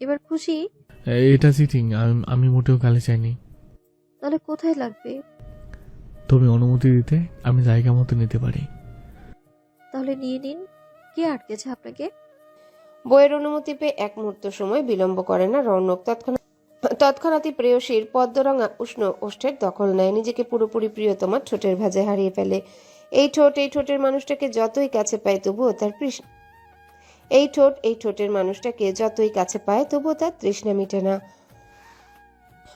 এবার খুশি? এটা চিটিং আমি মোটেও কালে চাইনি। তাহলে কোথায় লাগবে? তুমি অনুমতি দিতে আমি জায়গা মতো নিতে পারি। তাহলে নিয়ে নিন। কে আটকেছে আপনাকে? বইয়ের অনুমতি পেয়ে এক মুহূর্ত সময় বিলম্ব করে না রৌনক। তৎক্ষণাৎ তৎক্ষণাৎই প্রেয়সীর পদ্মরঙা উষ্ণ ওষ্ঠের দখল নেয়। নিজেকে পুরোপুরি প্রিয়তমার ঠোঁটের ভাজে হারিয়ে ফেলে। এই ঠোঁট এই ঠোঁটের মানুষটাকে যতই কাছে পায় তবুও তার এই ঠোঁট, এই ঠোঁটের মানুষটাকে যতই কাছে পায় তবুও তার তৃষ্ণা মিটে না।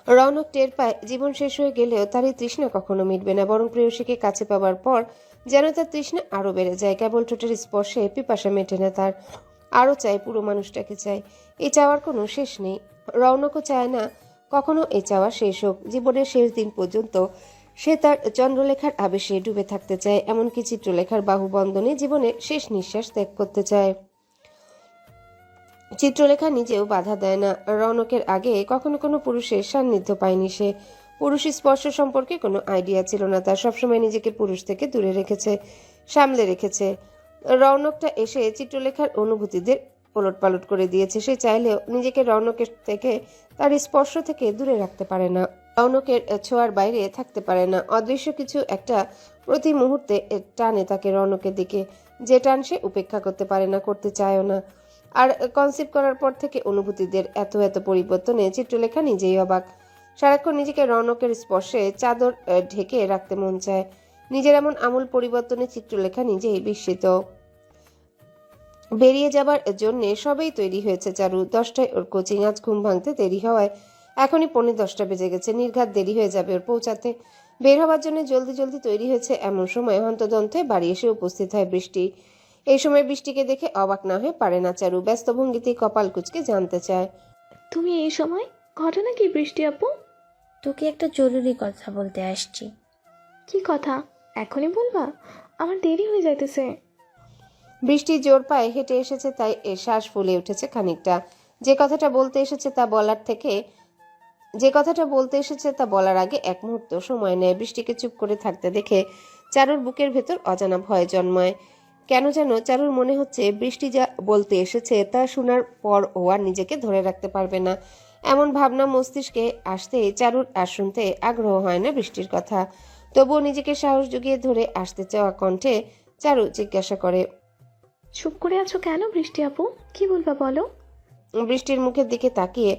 রৌনক টের পায়, জীবন শেষ হয়ে গেলেও তার এই তৃষ্ণা কখনো মিটবে না, বরং প্রেয়সীকে কাছে পাওয়ার পর যেন তার তৃষ্ণা আরও বেড়ে যায়। কেবল ঠোঁটের স্পর্শে পিপাসা মেটে না তার, আরও চাই পুরো মানুষটাকে চাই এই চাওয়ার কোনো শেষ নেই। রৌনকও চায় না, কখনো এই চাওয়া শেষ হোক। জীবনের শেষ দিন পর্যন্ত সে তার চন্দ্রলেখার আবেশে ডুবে থাকতে চায়, এমনকি চিত্রলেখার বাহুবন্ধনে জীবনের শেষ নিঃশ্বাস ত্যাগ করতে চায়। চিত্রলেখা নিজেও বাধা দেয় না। রৌনকের আগে কখনো কোনো পুরুষের সান্নিধ্য পায়নি সে। পুরুষ স্পর্শ সম্পর্কে কোনো আইডিয়া ছিল না। তার সবসময় নিজেকে পুরুষ থেকে দূরে রেখেছে, সামলে রেখেছে। রৌনকটা এসে চিত্রলেখার অনুভূতিদের পলট পালট করে দিয়েছে। সে চাইলেও নিজেকে রৌনকের থেকে, তার স্পর্শ থেকে দূরে রাখতে পারে না। রৌনকের ছোঁয়ার বাইরে থাকতে পারে না। অদৃশ্য কিছু একটা প্রতি মুহূর্তে টানে তাকে রৌনকের দিকে। যে টান সে উপেক্ষা করতে পারে না, করতে চায়ও না। আর কনসেপ্ট করার পর থেকে অনুভূতিদের এত এত পরিবর্তনে চিত্রলেখা নিজেই অবাক। সারাক্ষণ নিজেকে রৌনকের স্পর্শে চাদর ঢেকে রাখতে মন চায়। নিজের এমন আমূল পরিবর্তনে চিত্রলেখা নিজেই বিস্মিত। বেরিয়ে যাবার জন্য সবেই তৈরি হয়েছে চারু। দশটায় ওর কোচিং, আজ ঘুম ভাঙতে দেরি হওয়ায় এখনই পৌনে দশটা বেজে গেছে। নির্ঘাত দেরি হয়ে যাবে ওর পৌঁছাতে। বের হওয়ার জন্য জলদি জলদি তৈরি হয়েছে এমন সময় হন্তদন্তে বাড়ি এসে উপস্থিত হয় বৃষ্টি। এই সময় বৃষ্টিকে দেখে অবাক না হয়ে পারে না চারু ব্যস্ত ভঙ্গিতেই কপাল কুচকে জানতে চায়। তুমি এই সময় ঘটনা কি বৃষ্টি আপু? তোকে একটা জরুরি কথা বলতে আসছি। কি কথা? এখনই বলবা? আমার দেরি হয়ে যাইতেছে। বৃষ্টি জোর পায়ে হেঁটে এসেছে তাই এ শ্বাস ফুলে উঠেছে খানিকটা। যে কথাটা বলতে এসেছে তা বলার থেকে যে কথাটা বলতে এসেছে তা বলার আগে এক মুহূর্ত সময় নেয় বৃষ্টিকে চুপ করে থাকতে দেখে চারুর বুকের ভেতর অজানা ভয় জন্মায়। কেন যেন চারুর মনে হচ্ছে বৃষ্টি যা বলতে এসেছে তা শোনার পর ও আর নিজেকে ধরে রাখতে পারবে না। এমন ভাবনা মস্তিষ্কে আসতেই চারুর আর শুনতে আগ্রহ হয় না বৃষ্টির কথা। তবুও নিজেকে সাহস জুগিয়ে ধরে আসতে চাওয়া কণ্ঠে চারু জিজ্ঞাসা করে চুপ করে আছো কেন বৃষ্টি আপু? কি বলবা বলো? বৃষ্টির মুখের দিকে তাকিয়ে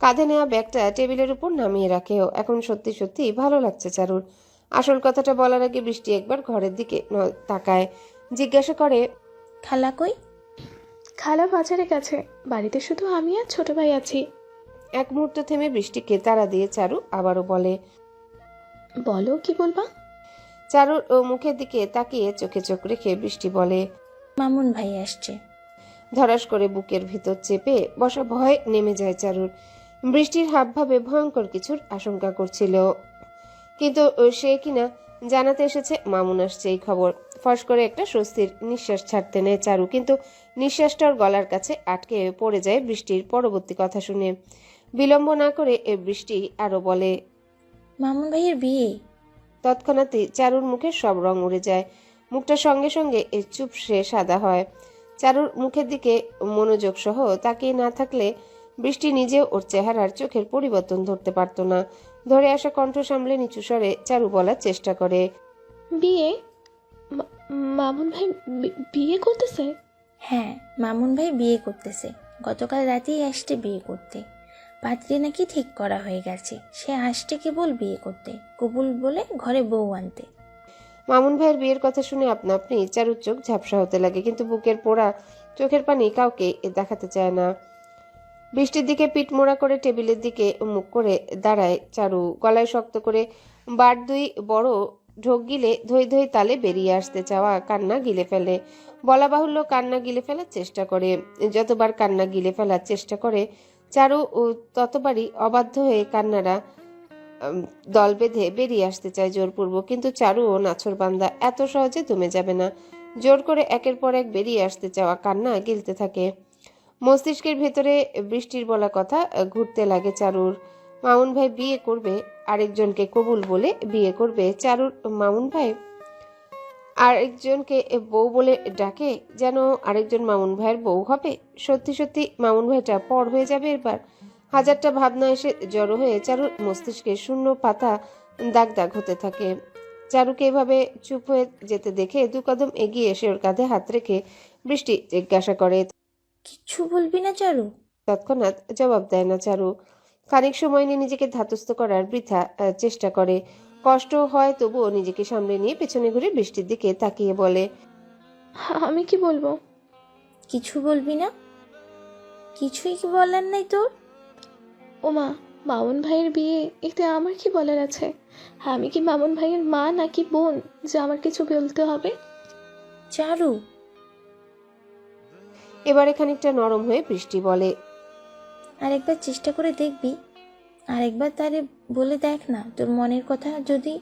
কাঁধে নেওয়া ব্যাগটা টেবিলের উপর নামিয়ে রাখে ও এখন সত্যি সত্যি ভালো লাগছে চারুর। আসল কথাটা বলার আগে বৃষ্টি একবার ঘরের দিকে তাকায়। জিজ্ঞাসা করে খালা কই? খালা বাজারে গেছে বাড়িতে শুধু আমি আর ছোট ভাই আছি। এক মুহূর্ত থেমে বৃষ্টিকে তারা দিয়ে চারু আবারও বলে বলো কি বলবা? চারুর ও মুখের দিকে তাকিয়ে চোখে চোখ রেখে বৃষ্টি বলে মামুন ভাই আসছে। ধরাস করে বুকের ভিতর চেপে বসা ভয় নেমে যায় চারুর। বৃষ্টির হাবভাবে ভয়ঙ্কর কিছুর আশঙ্কা করছিল। কিন্তু সে কিনা জানাতে এসেছে মামুন আসছে এই খবর। ফস করে একটা স্বস্তির নিঃশ্বাস ছাড়তে নেয় চারু। কিন্তু নিঃশ্বাসটা ওর গলার কাছে আটকে পড়ে যায় বৃষ্টির পরবর্তী কথা শুনে। বিলম্ব না করে এ বৃষ্টি আরও বলে মামুন ভাইয়ের বিয়ে? তৎক্ষণাৎই চারুর মুখে সব রং উড়ে যায়। মুখটা সঙ্গে সঙ্গে এ চুপসে সাদা হয়। চারুর মুখের দিকে মনোযোগ সহ তাকিয়ে না থাকলে বৃষ্টি নিজে ওর চেহারার চোখের পরিবর্তন ধরতে পারত না। ধরে আসা কণ্ঠ সামলে নিচু স্বরে চারু বলার চেষ্টা করে বিয়ে? মামুন ভাই বি- বিয়ে করতেছে? হ্যাঁ মামুন ভাই বিয়ে করতেছে। গতকাল রাতেই আসছে বিয়ে করতে। পাত্রী নাকি ঠিক করা হয়ে গেছে। সে আসছে কেবল বিয়ে করতে। কবুল বলে ঘরে বউ আনতে। মামুন ভাইয়ের বিয়ের কথা শুনে আপনা আপনি চারুর চোখ ঝাপসা হতে লাগে কিন্তু বুকের পোড়া চোখের পানি কাউকে এ দেখাতে চায় না। বৃষ্টির দিকে পিঠ মোড়া করে টেবিলের দিকে মুখ করে দাঁড়ায় চারু। গলায় শক্ত করে বার দুই বড় ঢোক গিলে ধই ধই তালে বেরিয়ে আসতে চাওয়া কান্না গিলে ফেলে। বলা বাহুল্য কান্না গিলে ফেলার চেষ্টা করে। যতবার কান্না গিলে ফেলার চেষ্টা করে, চারু ততবারই অবাধ্য হয়ে কান্নারা দল বেঁধে বেরিয়ে আসতে চায় জোরপূর্বক। কিন্তু চারু ও নাছর বান্দা এত সহজে দমে যাবে না। জোর করে একের পর এক বেরিয়ে আসতে চাওয়া কান্না গিলতে থাকে। মস্তিষ্কের ভেতরে বৃষ্টির বলা কথা, ঘুরতে লাগে চারুর। মামুন ভাই বিয়ে করবে আরেকজনকে কবুল বলে বিয়ে করবে চারুর মামুন ভাই। আরেকজনকে বউ বলে ডাকে যেন আরেকজন মামুন ভাইয়ের বউ হবে। সত্যি সত্যি মামুন ভাইটা পর হয়ে যাবে এবার। হাজারটা ভাবনা এসে জড়ো হয়ে চারুর মস্তিষ্কে শূন্য পাতা দাগ দাগ হতে থাকে। চারুকে এভাবে চুপ হয়ে যেতে দেখে দু কদম এগিয়ে এসে ওর কাঁধে হাত রেখে বৃষ্টি জিজ্ঞাসা করে কিচ্ছু বলবি না চারু? তৎক্ষণাৎ জবাব দেয় না চারু। খানিক সময় নিয়ে নিজেকে ধাতস্থ করার বৃথা চেষ্টা করে। কষ্ট হয় তবুও নিজেকে সামলে নিয়ে পেছনে ঘুরে বৃষ্টির দিকে তাকিয়ে বলে আমি কি বলব? কিছু বলবি না? কিছুই কি বলার নাই তোর? ওমা মামুন ভাইয়ের বিয়ে এতে আমার কি বলার আছে? আমি কি মামুন ভাইয়ের মা নাকি বোন যে আমার কিছু বলতে হবে? চারু। এবারে খানিকটা নরম হয়ে বৃষ্টি বলে আরেকবার চেষ্টা করে দেখবি। আরেকবার তারে বলে দেখ না, তোর মনের কথা যদি।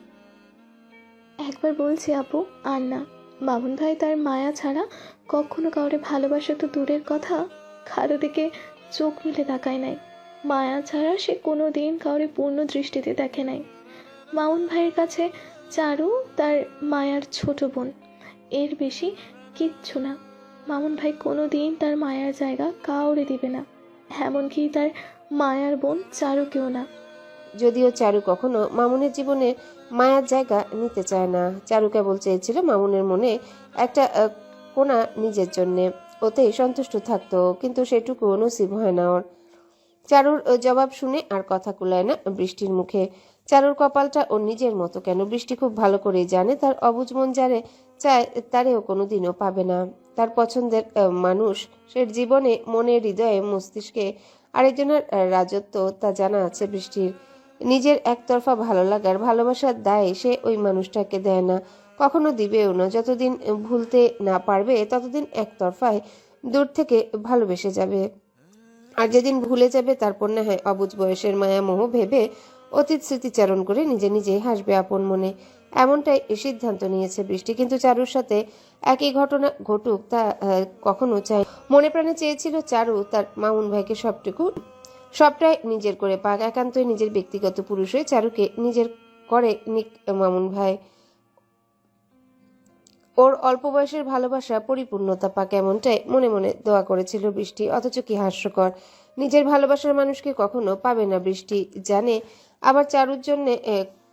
একবার বলছি আপু, আর না। মামুন ভাই তার মায়া ছাড়া কখনো কাউরে ভালোবাসা তো দূরের কথা, কারও দিকে চোখ মিলে তাকায় নাই। মায়া ছাড়া সে কোনো দিন কাউরে পূর্ণ দৃষ্টিতে দেখে নাই। মামুন ভাইয়ের কাছে চারু তার মায়ার ছোট বোন। এর বেশি কিচ্ছু না। মামুন ভাই কোনো দিন তার মায়ার জায়গা কাউরে দিবে না। এমনকি তার মায়ার বোন চারুকেও না। যদিও চারু কখনো মামুনের জীবনে মায়ার জায়গা নিতে চায় না। চারু কেবল চেয়েছিল মামুনের মনে একটা আহ, কোণা নিজের জন্যে। ওতেই সন্তুষ্ট থাকতো কিন্তু সেটুকু নসিব হয় না ওর। চারুর জবাব শুনে আর কথা কুলায় না বৃষ্টির মুখে। চারুর কপালটা ওর নিজের মতো কেন? বৃষ্টি খুব ভালো করেই জানে তার অবুজ মন যারে চায়, তারেও কোনোদিনও পাবে না। তার পছন্দের মানুষ সে জীবনে মনে হৃদয়ে মস্তিষ্কে আরেকজনের রাজত্ব তা জানা আছে বৃষ্টির। নিজের একতরফা ভালো লাগার ভালোবাসার দায় সে ওই মানুষটাকে দেয় না। কখনো দিবেও না। যতদিন ভুলতে না পারবে, ততদিন একতরফায় দূর থেকে ভালোবেসে যাবে। আর যেদিন ভুলে যাবে, তারপর না হয় অবুজ বয়সের মায়া মোহ ভেবে অতীত স্মৃতিচারণ করে নিজে নিজে হাসবে আপন মনে। এমনটাই সিদ্ধান্ত নিয়েছে বৃষ্টি। কিন্তু চারুর সাথে একই ঘটনা ঘটুক, তা কখনো চাই মনে প্রাণে চেয়েছিল চারু, তার মামুন ভাইকে সবটুকু, সবটাই নিজের করে পাক। একান্তই নিজের ব্যক্তিগত পুরুষ হয়ে চারুকে নিজের করে নিক মামুন ভাই। ওর অল্প বয়সের ভালোবাসা পরিপূর্ণতা পাক এমনটাই মনে মনে দোয়া করেছিল বৃষ্টি। অথচ কি হাস্যকর। নিজের ভালোবাসার মানুষকে কখনো পাবে না বৃষ্টি। জানে আবার চারুর জন্যে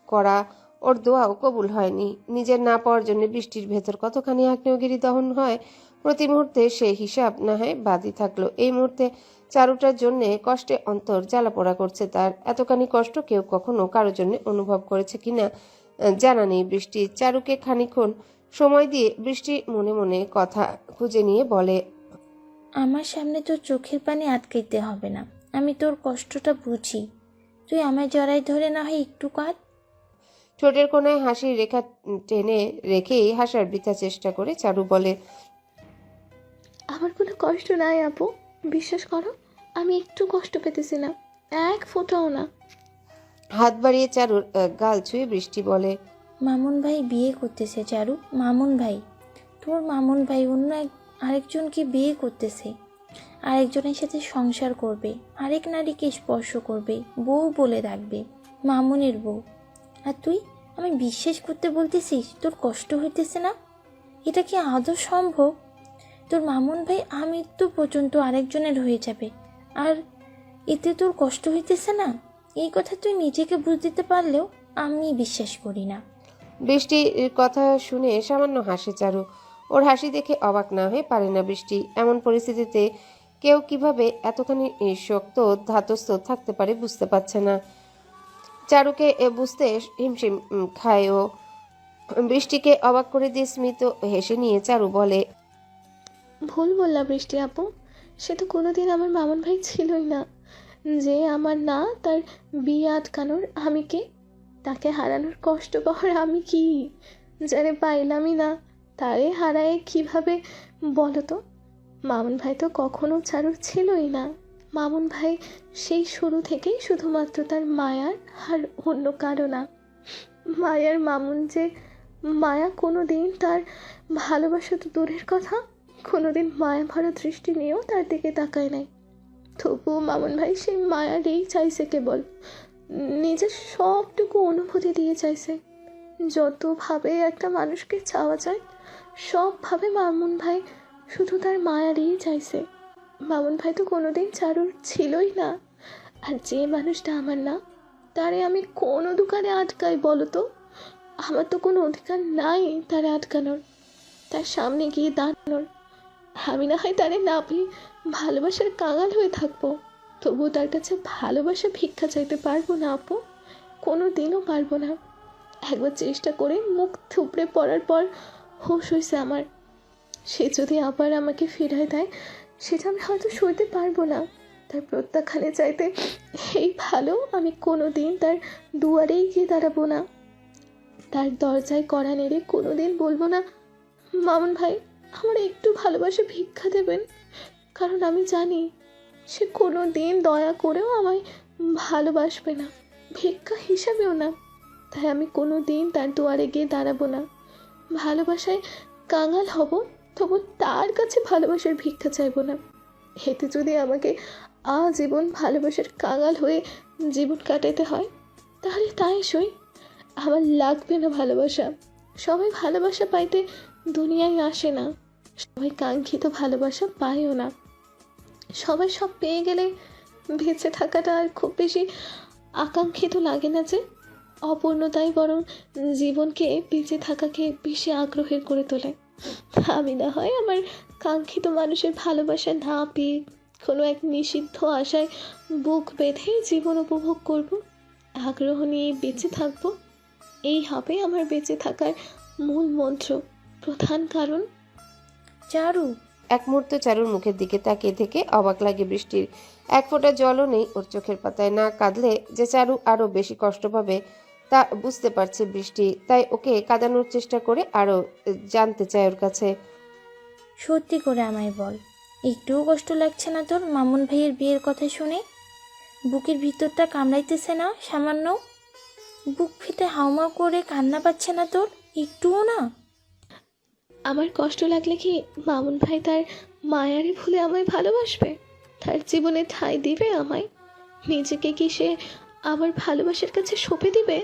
করা ওর দোয়াও কবুল হয়নি। নিজের না পাওয়ার জন্য বৃষ্টির ভেতর কতখানি আগ্নেয়গিরি দহন হয়, প্রতি মুহূর্তে সে হিসাব না হয় বাদই থাকল। এই মুহূর্তে চারুটার জন্যে কষ্টে অন্তর জ্বালাপোড়া করছে তার। এতখানি কষ্ট কেউ কখনো কারোর জন্য অনুভব করেছে কিনা জানা নেই বৃষ্টি। চারুকে খানিক্ষণ সময় দিয়ে বৃষ্টি মনে মনে কথা খুঁজে নিয়ে বলে, আমার সামনে তোর চোখের পানি আটকাইতে হবে না। আমি তোর কষ্টটা বুঝি। তুই আমায় জড়াই ধরে না হয় একটু কাঁদ। ঠোঁটের কোনায় হাসির রেখা টেনে রেখেই হাসার বৃথা চেষ্টা করে চারু বলে আমার কোনো কষ্ট নাই আপু। বিশ্বাস করো আমি একটু কষ্ট পেতেছি না এক ফোঁটাও না। হাত বাড়িয়ে চারুর আহ, গাল ছুঁয়ে বৃষ্টি বলে মামুন ভাই বিয়ে করতেছে চারু মামুন ভাই। তোর মামুন ভাই অন্য এক আরেকজনকে বিয়ে করতেছে। আরেকজনের সাথে সংসার করবে আরেক নারীকে স্পর্শ করবে বউ বলে ডাকবে মামুনের বউ। আর তুই? আমি বিশ্বাস করতে বলতেছিস তোর কষ্ট হইতেছে না? এটা কি আদৌ সম্ভব? তোর মামুন ভাই আমৃত্যু পর্যন্ত আরেকজনের হয়ে যাবে। আর এতে তোর কষ্ট হইতেছে না? এই কথা তুই নিজেকে বুঝ দিতে পারলেও আমি বিশ্বাস করি না। বৃষ্টির কথা শুনে সামান্য হাসে চারু। ওর হাসি দেখে অবাক না হয়ে পারে না বৃষ্টি। এমন পরিস্থিতিতে কেউ কীভাবে এতখানি শক্ত ধাতস্থ থাকতে পারে বুঝতে পারছে না। চারুকে এ বুঝতে হিমশিম খায় ও বৃষ্টিকে অবাক করে দিয়ে স্মিত হেসে নিয়ে চারু বলে, ভুল বললা বৃষ্টি আপু, সে তো কোনোদিন আমার মামুন ভাই ছিলই না। যে আমার না, তার বিয়ে আটকানোর আমি কে? তাকে হারানোর কষ্ট পাওয়ার আমি কি? যারে পাইলামই না, তারে হারায় কীভাবে বলো তো? মামুন ভাই তো কখনো চারুর ছিলই না। মামুন ভাই, সেই শুরু থেকেই শুধুমাত্র তার মায়ার আর অন্য কারও না। মায়ার মামুন যে মায়া কোনো দিন তার ভালোবাসা তো দূরের কথা, কোনোদিন মায়া ভরা দৃষ্টি নিয়েও তার দিকে তাকায় নাই। তবুও মামুন ভাই সেই মায়ারই চাইছে কেবল, নিজের সবটুকু অনুভূতি দিয়ে চাইছে। যতভাবে একটা মানুষকে চাওয়া যায়, সবভাবে মামুন ভাই শুধু তার মায়ারই চাইছে। মামুন ভাই তো কোনোদিন চারুর ছিলই না। আর যে মানুষটা আমার না, তারে আমি কোনো দোকানে আটকাই বলো তো? আমার তো কোনো অধিকার নাই তারে আটকানোর। তার সামনে গিয়ে দাঁড়ানোর। আমি না হয় তারে না পেয়ে ভালোবাসার কাঙাল হয়ে থাকব। তবুও তার কাছে ভালোবাসা ভিক্ষা চাইতে পারব না আপু। কোনো দিনও পারব না। একবার চেষ্টা করে মুখ থুবড়ে পড়ার পর হোশ হয়েছে আমার। সে যদি আবার আমাকে ফিরায় দেয় সেটা আমি হয়তো সইতে পারব না। তার প্রত্যাখ্যানে চাইতে এই ভালো, আমি কোনো দিন তার দুয়ারেই গিয়ে দাঁড়াবো না। তার দরজায় কড়া নেড়ে কোনো দিন বলব না, মামুন ভাই, আমার একটু ভালোবাসা ভিক্ষা দেবেন, কারণ আমি জানি সে কোনো দিন দয়া করেও আমায় ভালোবাসবে না, ভিক্ষা হিসাবেও না। তাই আমি কোনো দিন তার দুয়ারে গিয়ে দাঁড়াবো না। ভালোবাসায় কাঙাল হব তবু তার কাছে ভালোবাসার ভিক্ষা চাইব না। এতে যদি আমাকে আজীবন ভালোবাসার কাঙাল হয়ে জীবন কাটাতে হয়, তাহলে তাই সই। আমার লাগবে না ভালোবাসা। সবাই ভালোবাসা পাইতে দুনিয়ায় আসে না। সবাই কাঙ্ক্ষিত ভালোবাসা পায়ও না। সবাই সব পেয়ে গেলে বেঁচে থাকাটা আর খুব বেশি আকাঙ্ক্ষিত লাগে না যে, অপূর্ণতাই বরং জীবনকে বেঁচে থাকাকে বেশি আগ্রহের করে তোলে। আমি না হয় আমার কাঙ্ক্ষিত মানুষের ভালোবাসা না পেয়ে কোনো এক নিষিদ্ধ আশায় বুক বেঁধে জীবন উপভোগ করব। আগ্রহ নিয়ে বেঁচে থাকব। এই হবে আমার বেঁচে থাকার মূল মন্ত্র, প্রধান কারণ। চারু, এক মুহূর্ত চারুর মুখের দিকে তাকিয়ে থেকে অবাক লাগে বৃষ্টির। এক ফোঁটা জলও নেই ওর চোখের পাতায়, না কাঁদলে যে চারু আরও বেশি কষ্ট পাবে তা বুঝতে পারছে বৃষ্টি। তাই ওকে কাঁদানোর চেষ্টা করে আরও জানতে চায় ওর কাছে। সত্যি করে আমায় বল একটুও কষ্ট লাগছে না তোর মামুন ভাইয়ের বিয়ের কথা শুনে? বুকের ভিতরটা কামড়াইতেছে না সামান্য? বুক ফিতে হাউমা করে কান্না পাচ্ছে না তোর একটুও না? আমার কষ্ট লাগলে কি মামুন ভাই তার মায়ারে ভুলে আমায় ভালোবাসবে? তার জীবনে ঠাঁই দিবে আমায়? নিজেকে কি সে আমার ভালোবাসার কাছে সঁপে দিবে?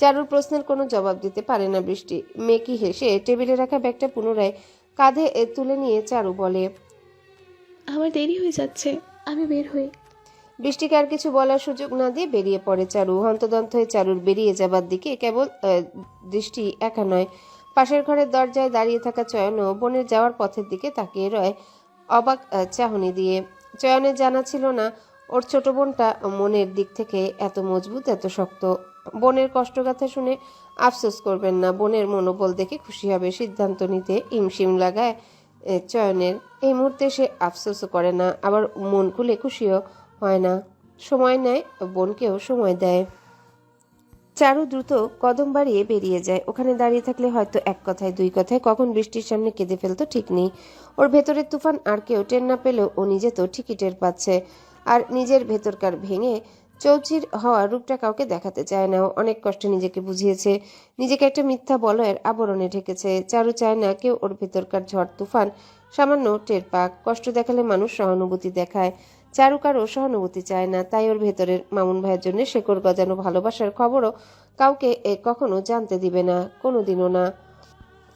চারুর প্রশ্নের কোনো জবাব দিতে পারে না বৃষ্টি। মেকি হেসে টেবিলে রাখা ব্যাগটা পুনরায় কাঁধে তুলে নিয়ে চারু বলে আমার দেরি হয়ে যাচ্ছে আমি বের হই। বৃষ্টিকে আর কিছু বলার সুযোগ না দিয়ে বেরিয়ে পড়ে চারু। হন্তদন্ত হয়ে চারুর বেরিয়ে যাবার দিকে কেবল দৃষ্টি একা নয়। পাশের ঘরের দরজায় দাঁড়িয়ে থাকা চয়নও বোনের যাওয়ার পথের দিকে তাকিয়ে রয় অবাক চাহনি দিয়ে। চয়নের জানা ছিল না ওর ছোট বোনটা মনের দিক থেকে এত মজবুত এত শক্ত। বোনের কষ্টগাথা শুনে আফসোস করবেন না, বোনের মনোবল দেখে খুশি হবে। সিদ্ধান্ত নিতে ইমশিম লাগায় চয়নের। এই মুহূর্তে সে আফসোসও করে না, আবার মন খুলে খুশিও হয় না। সময় নেয়, বোনকেও সময় দেয়। চারু দ্রুত কদম বাড়িয়ে বেরিয়ে যায়। ওখানে দাঁড়িয়ে থাকলে হয়তো এক কথায়, দুই কথায় কখন বৃষ্টির সামনে কেঁদে ফেলতো ঠিক নেই। ওর ভেতরের তুফান আর কেউ টের না পেলেও ও নিজে তো ঠিকই টের পাচ্ছে। আর নিজের ভেতরকার ভেঙে চৌচির হওয়া রূপটা কাউকে দেখাতে চায় না। অনেক কষ্টে নিজেকে বুঝিয়েছে। নিজেকে একটা মিথ্যা বলয়ের আবরণে ঢেকেছে। চারু চায় না কেউ ওর ভেতরকার ঝড়, তুফান, সামান্য টের পাক। কষ্ট দেখালে মানুষ সহানুভূতি দেখায়। চারু কারও সহানুভূতি চায় না, তাই ওর ভেতরের মামুন ভাইয়ের জন্য শেকড় গজানো ভালোবাসার খবরও কাউকে এ কখনো জানতে দিবে না, কোনোদিনও না।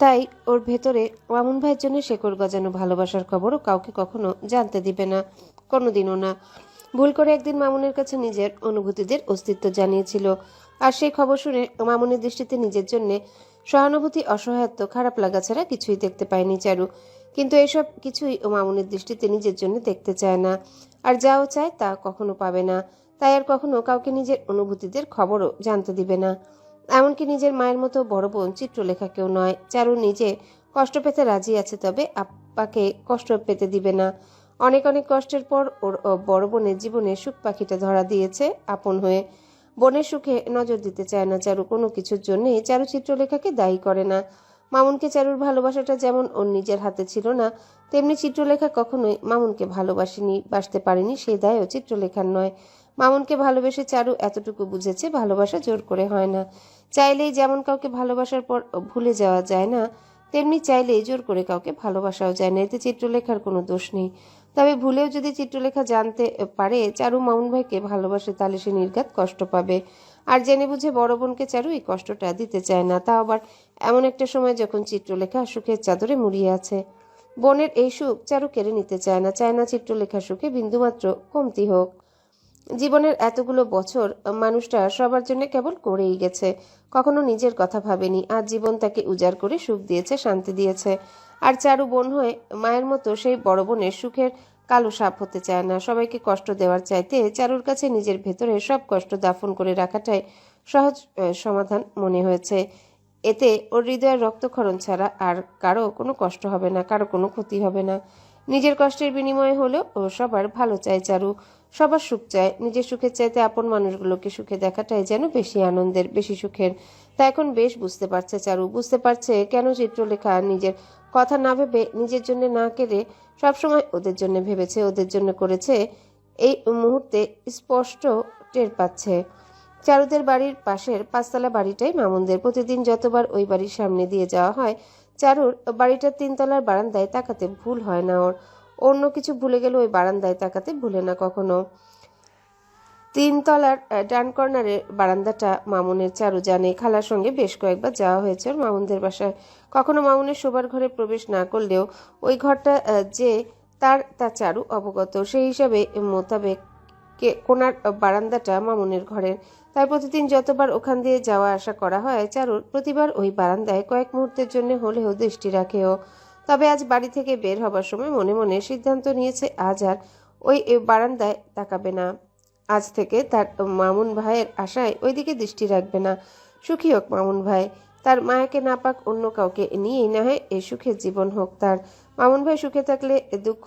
তাই ওর ভেতরে মামুন ভাইয়ের জন্য শেকড় গজানো ভালোবাসার খবরও কাউকে কখনো জানতে দিবে না, কোনোদিনও না। ভুল করে একদিন মামুনের কাছে নিজের অনুভূতিদের অস্তিত্ব জানিয়েছিল। আর সেই খবর শুনে মামুনের দৃষ্টিতে নিজের জন্য সহানুভূতি, অসহায়ত্ব, খারাপ লাগা ছাড়া কিছুই দেখতে পায়নি চারু। কিন্তু এসব কিছুই ও মামুনের দৃষ্টিতে নিজের জন্য দেখতে চায় না। আর যাও চায় তা কখনো পাবে না। তাই আর কখনো কাউকে নিজের অনুভূতিদের খবরও জানতে দিবে না। এমনকি নিজের মায়ের মতো বড় বোন চিত্রলেখাকেও নয়। চারু নিজে কষ্ট পেতে রাজি আছে তবে আপ্পাকে কষ্ট পেতে দিবে না। অনেক অনেক কষ্টের পর ওর বড় বোনের জীবনে সুখ পাখিটা ধরা দিয়েছে আপন হয়ে। বোনের সুখে নজর দিতে চায় না চারু কোনো কিছুর জন্যে চারু চিত্রলেখাকে দায়ী করে না। মামুনকে চারুর ভালোবাসাটা যেমন ওর নিজের হাতে ছিল না, তেমনি চিত্রলেখা কখনোই মামুনকে ভালোবাসেনি, বাসতে পারেনি সেই দায়ও চিত্রলেখার নয়। মামুনকে ভালোবেসে চারু এতটুকু বুঝেছে, ভালোবাসা জোর করে হয় না। চাইলেই যেমন কাউকে ভালোবাসার পর ভুলে যাওয়া যায় না, তেমনি চাইলেই জোর করে কাউকে ভালোবাসাও যায় না। এতে চিত্রলেখার কোনো দোষ নেই। তবে ভুলেও যদি চিত্রলেখা জানতে পারে, চারু মামুন ভাইকে ভালোবাসে তাহলে সে নির্ঘাত কষ্ট পাবে। আর জেনে বুঝে বড় বোনকে চারু এই কষ্টটা দিতে চায় না। তা আবার এমন একটা সময় যখন চিত্রলেখা সুখের চাদরে মুড়িয়ে আছে। বোনের এই সুখ চারু কেড়ে নিতে চায় না। চায় না চিত্রলেখা সুখে বিন্দুমাত্র কমতি হোক। জীবনের এতগুলো বছর মানুষটা সবার জন্য কেবল করেই গেছে। কখনো নিজের কথা ভাবেনি, আর জীবন তাকে উজাড় করে সুখ দিয়েছে, শান্তি দিয়েছে। আর চারু বোন হয়ে মায়ের মতো সেই বড় বোনের সুখের কালো সাপ হতে চায় না। সবাইকে কষ্ট দেওয়ার চাইতে চারুর কাছে নিজের ভেতরে সব কষ্ট দাফন করে রাখাটাই সহজ সমাধান মনে হয়েছে। এতে ওর হৃদয়ের রক্তক্ষরণ ছাড়া আর কারও কোনো কষ্ট হবে না, কারও কোনো ক্ষতি হবে না। নিজের কষ্টের বিনিময়ে হলেও ও সবার ভালো চায় চারু। সবার সুখ চায়, নিজের সুখের চাইতে আপন মানুষগুলোকে সুখে দেখাটাই যেন বেশি আনন্দের, বেশি সুখের। তা এখন বেশ বুঝতে পারছে চারু। বুঝতে পারছে কেন চিত্রলেখা নিজের কথা না ভেবে, নিজের জন্য না কেড়ে সবসময় ওদের জন্য ভেবেছে, ওদের জন্য করেছে। এই মুহূর্তে স্পষ্ট টের পাচ্ছে। চারুদের বাড়ির পাশের পাঁচতলা বাড়িটাই মামুনদের। প্রতিদিন যতবার ওই বাড়ির সামনে দিয়ে যাওয়া হয়, চারুর বাড়িটার তিনতলার বারান্দায় তাকাতে ভুল হয় না ওর। অন্য কিছু ভুলে গেলে ওই বারান্দায় তাকাতে ভুলে না কখনো। তিনতলার ডান কর্নারের বারান্দাটা মামুনের চারু জানে। খালার সঙ্গে বেশ কয়েকবার যাওয়া হয়েছে ওর মামুনদের বাসায়। কখনো মামুনের শোবার ঘরে প্রবেশ না করলেও ওই ঘরটা যে তার তা চারু অবগত। সেই হিসাবে মোতাবেক কে, কোনার বারান্দাটা মামুনের ঘরের। তাই প্রতিদিন যতবার ওখান দিয়ে যাওয়া আসা করা হয়, চারুর প্রতিবার ওই বারান্দায় কয়েক মুহূর্তের জন্য হলেও দৃষ্টি রাখেও তবে আজ বাড়ি থেকে বের হবার সময় মনে মনে সিদ্ধান্ত নিয়েছে আজ আর ওই বারান্দায় তাকাবে না। আজ থেকে তার মামুন ভাইয়ের আশায় ওইদিকে দৃষ্টি রাখবে না। সুখী হোক মামুন ভাই, তার মায়াকে না পাক অন্য কাউকে নিয়েই না হয় এ সুখের জীবন হোক তার। মামুন ভাই সুখে থাকলে দুঃখ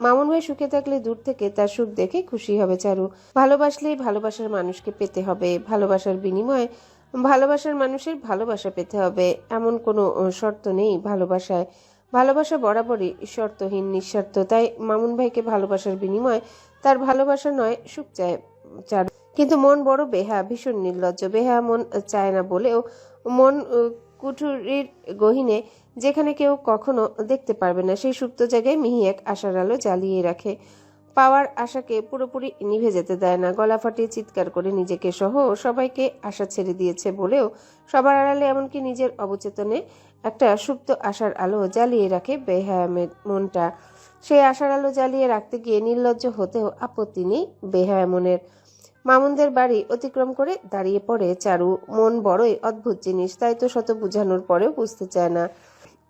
মামুন ভাই সুখে থাকলে দূর থেকে তার সুখ দেখে খুশি হবে চারু। ভালোবাসলেই ভালোবাসার মানুষকে পেতে হবে। ভালোবাসার বিনিময়ে ভালোবাসার মানুষের ভালোবাসা পেতে হবে। এমন কোনো শর্ত নেই ভালোবাসায়। ভালোবাসা বরাবরই শর্তহীন নিঃস্বার্থ তাই মামুন ভাইকে ভালোবাসার বিনিময় তার ভালোবাসা নয়, সুখ চায়, চারু। কিন্তু মন বড় বেহা, ভীষণ নির্লজ্জ। বেহা মন চায় না বলেও মন কুঠুরির গহিনে যেখানে কেউ কখনো দেখতে পারবে না, সেই সুপ্ত জায়গায় মিহি এক আশার আলো জ্বালিয়ে রাখে। পাওয়ার আশাকে পুরোপুরি নিভে যেতে দেয় না। গলা ফাটিয়ে চিৎকার করে নিজেকে সহ সবাইকে আশা ছেড়ে দিয়েছে বলেও সবার আড়ালে এমনকি নিজের অবচেতনে একটা সুপ্ত আশার আলো জ্বালিয়ে রাখে বেহায়ামের মনটা। সেই আশার আলো জ্বালিয়ে রাখতে গিয়ে নির্লজ্জ হতেও আপত্তি নেই বেহায়ামনের মামুনদের বাড়ি অতিক্রম করে দাঁড়িয়ে পড়ে চারু। মন বড়ই অদ্ভুত জিনিস, তাই তো শত বোঝানোর পরেও বুঝতে চায় না।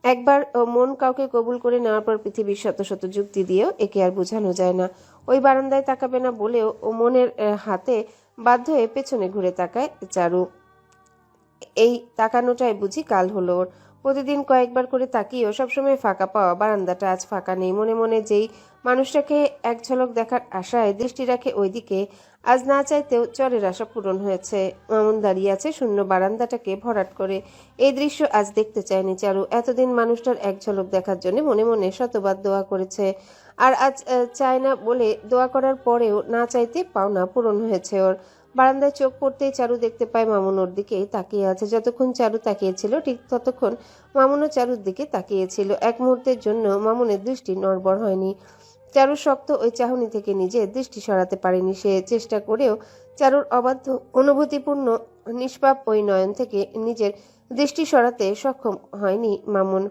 একবার মন কাউকে কবুল করে নেওয়ার পর পৃথিবীর শত শত যুক্তি দিয়েও একে আর বোঝানো যায় না। ওই বারান্দায় তাকাবে না বলেও ও মনের হাতে বাধ্য হয়ে পেছনে ঘুরে তাকায় চারু। এই তাকানোটাই বুঝি কাল হলো ওর। প্রতিদিন কয়েকবার করে তাকিয়েও সবসময় ফাঁকা পাওয়া বারান্দাটা আজ ফাঁকা নেই। মনে মনে যেই মানুষটাকে এক ঝলক দেখার আশায় দৃষ্টি রাখে ওইদিকে আজ না চাইতেও চরের আশা পূরণ হয়েছে। মামুন দাঁড়িয়ে আছে শূন্য বারান্দাটাকে ভরাট করে। এই দৃশ্য আজ দেখতে চায়নি চারু। এতদিন মানুষটার এক ঝলক দেখার জন্য মনে মনে শতবার দোয়া করেছে। আর আজ চায় না বলে দোয়া করার পরেও না চাইতে পাওনা পূরণ হয়েছে ওর। বারান্দায় চোখ পড়তেই চারু দেখতে পায় মামুন ওর দিকে তাকিয়ে আছে। যতক্ষণ চারু তাকিয়েছিল, ঠিক ততক্ষণ মামুনও চারুর দিকে তাকিয়েছিল। এক মুহূর্তের জন্য মামুনের দৃষ্টি নড়বড় হয়নি। চারু শক্ত ওই চাহনি থেকে নিজে দৃষ্টি সরাতে পারেনি সে। চেষ্টা করেও চারুর অবাধ্য, অনুভূতিপূর্ণ, নিষ্পাপ ওই নয়ন থেকে নিজের দৃষ্টি সরাতে সক্ষম হয়নি মামুন।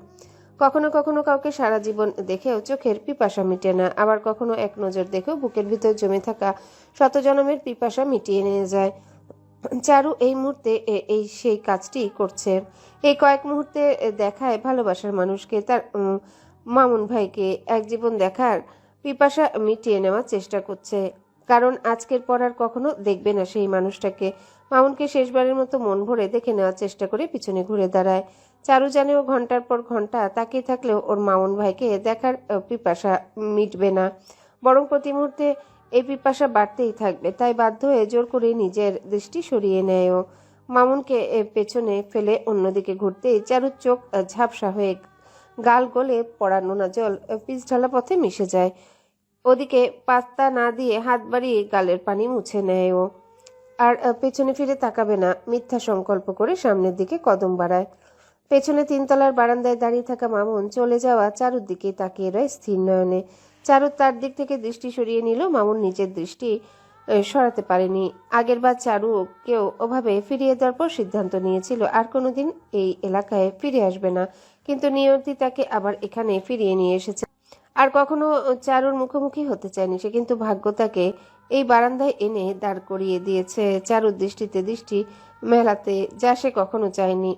কখনো কখনো কাউকে সারা জীবন দেখেও চোখের পিপাসা মিটে না। আবার কখনো এক নজর দেখেও বুকের ভিতর জমে থাকা শত জনমের পিপাসা মিটিয়ে নিয়ে যায়। চারু এই মুহূর্তে এই সেই কাজটি করছে। এই কয়েক মুহূর্তে দেখায় ভালোবাসার মানুষকে। তার মামুন ভাইকে। এক জীবন দেখার পিপাসা মিটিয়ে নেওয়ার চেষ্টা করছে। কারণ আজকের পর আর কখনো দেখবে না সেই মানুষটাকে। মামুনকে শেষবারের মতো মন ভরে দেখে নেওয়ার চেষ্টা করে পিছনে ঘুরে দাঁড়ায়। চারু জানে ও ঘণ্টার পর ঘণ্টা তাকিয়ে থাকলেও ওর মামুন ভাইকে দেখার পিপাসা মিটবে না। বরং প্রতি মুহূর্তে এই পিপাসা বাড়তেই থাকবে। তাই বাধ্য হয়ে জোর করে নিজের দৃষ্টি সরিয়ে নেয় ও। মামুনকে পেছনে ফেলে অন্যদিকে ঘুরতেই চারুর চোখ ঝাপসা হয়ে গাল গলে পড়া নোনা জল পিচ ঢালা পথে মিশে যায়। ওদিকে পাত্তা না দিয়ে হাত বাড়িয়ে গালের পানি মুছে নেয় ও। আর পেছনে ফিরে তাকাবে না, মিথ্যা সংকল্প করে সামনের দিকে কদম বাড়ায়। পেছনে তিনতলার বারান্দায় দাঁড়িয়ে থাকা মামুন চলে যাওয়া চারুর দিকে তাকিয়ে রয় স্থির নয়নে। চারু তার দিক থেকে দৃষ্টি সরিয়ে নিল, মামুন নিজের দৃষ্টি সরাতে পারেনি। আগের বার চারু কেউ ওভাবে ফিরিয়ে দেওয়ার পর সিদ্ধান্ত নিয়েছিল, আর কোনোদিন এই এলাকায় ফিরে আসবে না। কিন্তু নিয়তি তাকে আবার এখানে ফিরিয়ে নিয়ে এসেছে। আর কখনো চারুর মুখোমুখি হতে চায়নি সে, কিন্তু ভাগ্য তাকে এই বারান্দায় এনে দাঁড় করিয়ে দিয়েছে। চারুর দৃষ্টিতে দৃষ্টি মেলাতে যা সে কখনো চায়নি।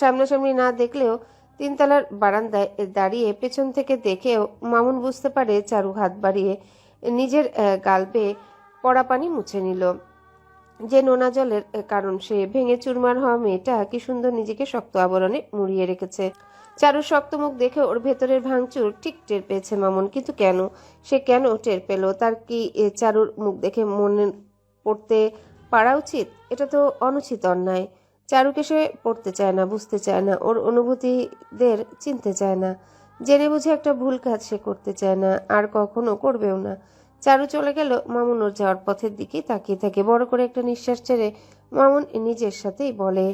সামনাসামনি না দেখলেও তিনতলার বারান্দায় দাঁড়িয়ে পেছন থেকে দেখেও মামুন বুঝতে পারে চারু হাত বাড়িয়ে নিজের গাল পড়া পানি মুছে নিল। যে নোনা জলের কারণ সে ভেঙে চুরমার হওয়া মেয়েটা কি সুন্দর নিজেকে শক্ত আবরণে মুড়িয়ে রেখেছে। চারুর শক্ত মুখ দেখে ওর ভেতরের ভাঙচুর ঠিক টের পেয়েছে মামুন। কিন্তু কেন? সে কেন টের পেল? তার কি চারুর মুখ দেখে মনে পড়তে পারা উচিত? এটা তো অনুচিত অন্যায়। চারুকে সে পড়তে চায় না, বুঝতে চায় না। ওর অনুভূতিদের চিনতে চায় না। জেনে বুঝে একটা ভুল কাজ সে করতে চায় না, আর কখনো করবেও না। চারু চলে গেল মামুন ওর যাওয়ার পথের দিকেই তাকিয়ে থাকে। বড় করে একটা নিঃশ্বাস ছেড়ে মামুন নিজের সাথেই বলে